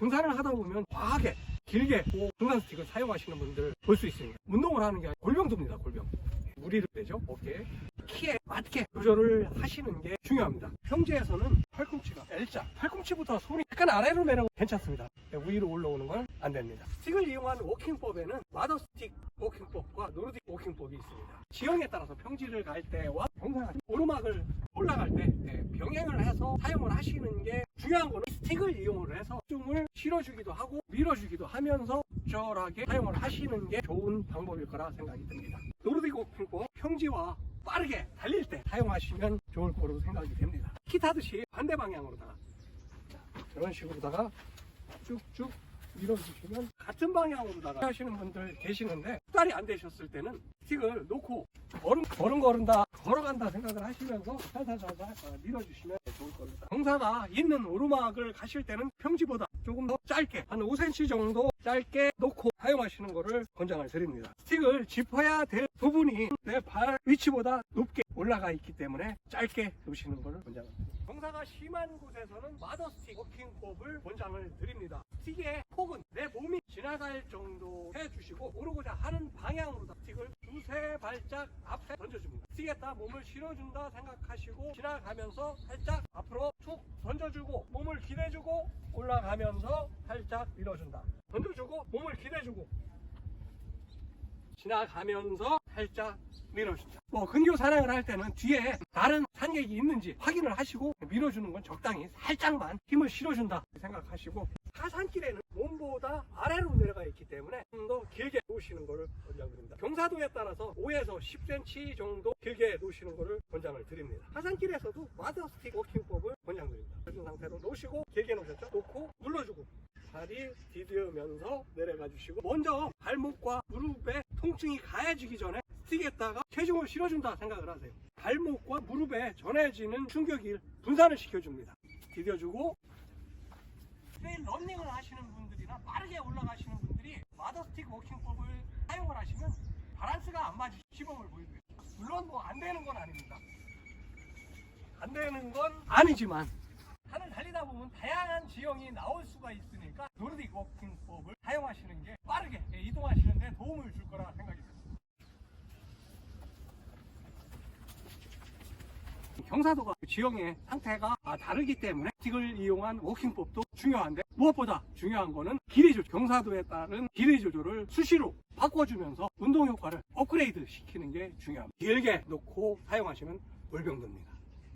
등산을 하다 보면 과하게 길게 꼭 등산 스틱을 사용하시는 분들 볼 수 있습니다. 운동을 하는 게 골병도입니다. 골병. 무리를 내죠. 어깨. 키에 맞게 조절을 하시는 게 중요합니다. 평지에서는 팔꿈치가 L자, 팔꿈치부터 손이 약간 아래로 내려도 괜찮습니다. 네, 위로 올라오는 건 안 됩니다. 스틱을 이용한 워킹법에는 마더 스틱 워킹법과 노르딕 워킹법이 있습니다. 지형에 따라서 평지를 갈 때와 경사가 오르막을 올라갈 때 네, 병행을 해서 사용을 하시는 게 중요한 거는 스틱을 이용을 해서 tum을 실어주기도 하고 밀어주기도 하면서 적절하게 사용을 하시는 게 좋은 방법일 거라 생각이 듭니다. 노르딕 워킹법 평지와 빠르게 달릴 때 사용하시면 좋을 거로 생각이 됩니다. 킥하듯이 반대 방향으로다가 자, 이런 식으로다가 쭉쭉 밀어주시면 같은 방향으로다가 하시는 분들 계시는데 딸이 안 되셨을 때는 스틱을 놓고 걸음, 걸음 걸은다 걸어간다 생각을 하시면서 살살살살 밀어주시면 좋을 겁니다. 경사가 있는 오르막을 가실 때는 평지보다 조금 더 짧게 한 5cm 정도 짧게 놓고 사용하시는 것을 권장을 드립니다. 스틱을 짚어야 될 부분이 내 발 위치보다 높게 올라가 있기 때문에 짧게 놓으시는 것을 권장을 드립니다. 경사가 심한 곳에서는 마더 스틱 워킹법을 권장을 드립니다. 스틱의 폭은 내 몸이 지나갈 정도 해주시고 오르고자 하는 방향으로 스틱을 두세 발짝 앞에 던져줍니다. 스틱에다 몸을 실어준다 생각하시고 지나가면서 살짝 앞으로 툭 던져주고 몸을 기대주고 올라가면서 살짝 밀어준다. 던져주고 몸을 기대주고 지나가면서 살짝 밀어준다. 뭐 근교 산행을 할 때는 뒤에 다른 산객이 있는지 확인을 하시고 밀어주는 건 적당히 살짝만 힘을 실어준다 생각하시고 하산길에는 몸보다 아래로 내려가 있기 때문에 좀 더 길게 놓으시는 것을 권장드립니다. 경사도에 따라서 5에서 10cm 정도 길게 놓으시는 것을 권장을 드립니다. 하산길에서도 마더 스틱 워킹법을 권장드립니다. 그런 상태로 놓으시고 길게 놓으셨죠? 놓고 눌러주고 다리 디디으면서 내려가 주시고 먼저 발목과 무릎에 통증이 가해지기 전에 스틱에다가 체중을 실어준다 생각을 하세요. 발목과 무릎에 전해지는 충격을 분산을 시켜줍니다. 디뎌주고 매일 런닝을 하시는 분들이나 빠르게 올라가시는 분들이 마더스틱 워킹법을 사용을 하시면 바란스가 안 맞으시 시범을 보여드려요. 물론 뭐 안 되는 건 아닙니다. 안 되는 건 아니지만 산을 달리다 보면 다양한 지형이 나올 수가 있으니까 노르딕 워킹법을 사용하시는 게 빠르게 이동하시는 데 도움을 줄 거라 생각이 듭니다. 경사도가 지형의 상태가 다르기 때문에 스틱을 이용한 워킹법도 중요한데 무엇보다 중요한 거는 길이 조절, 경사도에 따른 길이 조절을 수시로 바꿔주면서 운동 효과를 업그레이드 시키는 게 중요합니다. 길게 놓고 사용하시면 물병도입니다.